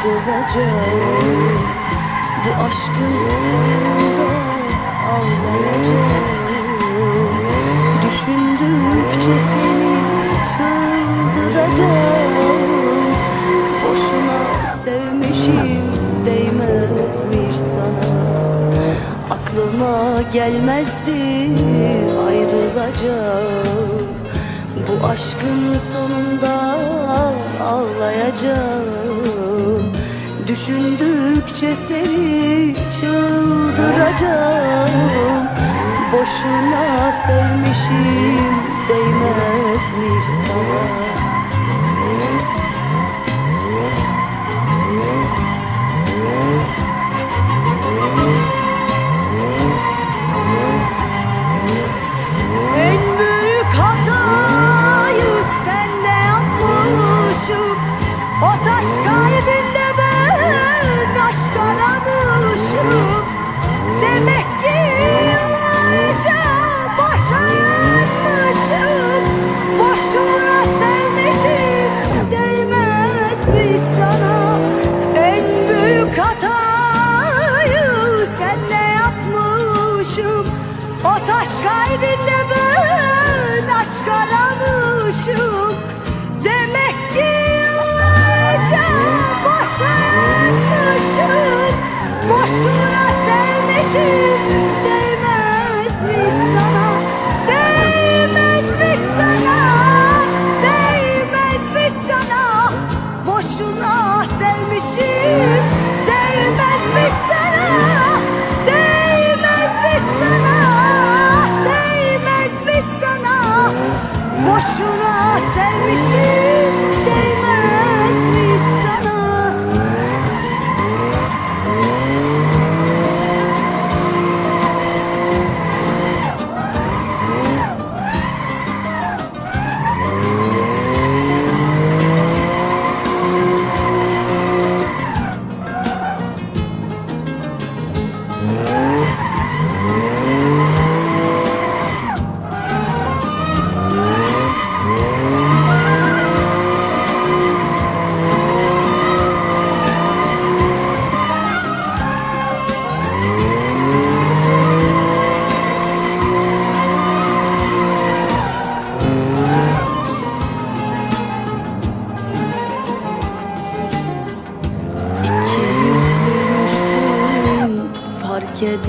ayrılacağım Bu aşkın sonunda ağlayacağım Düşündükçe seni çıldıracağım Boşuna sevmişim değmezmiş sana. Aklıma gelmezdi ayrılacağım Bu aşkın sonunda ağlayacağım Düşündükçe seni çıldıracağım. Boşuna sevmişim değmezmiş sana O taş kalbinde ben aşk aramışım. Demek ki yıllarca boşa Boşuna sevmişim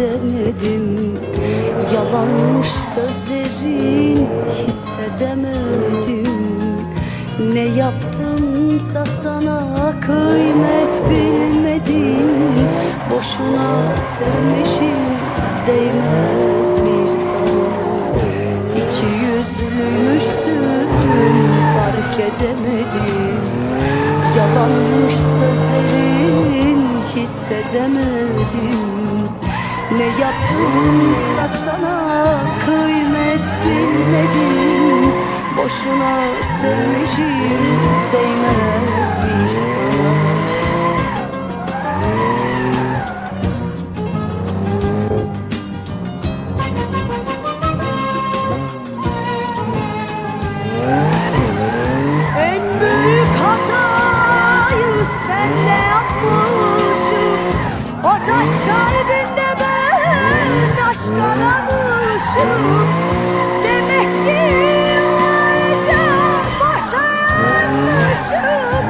edemedim Yalanmış sözlerin hissedemedim. Ne yaptımsa sana kıymet bilmedin Boşuna sevmişim değmezmiş sana. İki yüzlüymüşsün fark edemedim. Yalanmış sözlerin hissedemedim Ne yaptımsa sana kıymet bilmedim. Boşuna sevmişim değmezmiş Demek ki yıllarca boşa yanmışım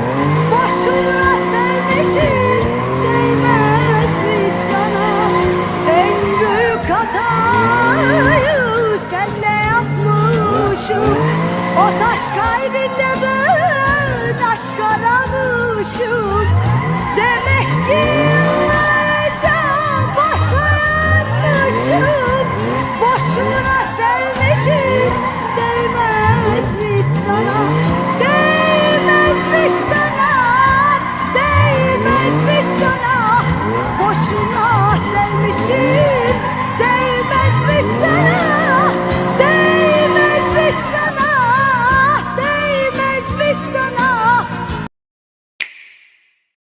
Boşuna sevmişim değmezmiş sana? En büyük hatayı sende yapmışım. O taş kalbinde ben aşk aramışım 来了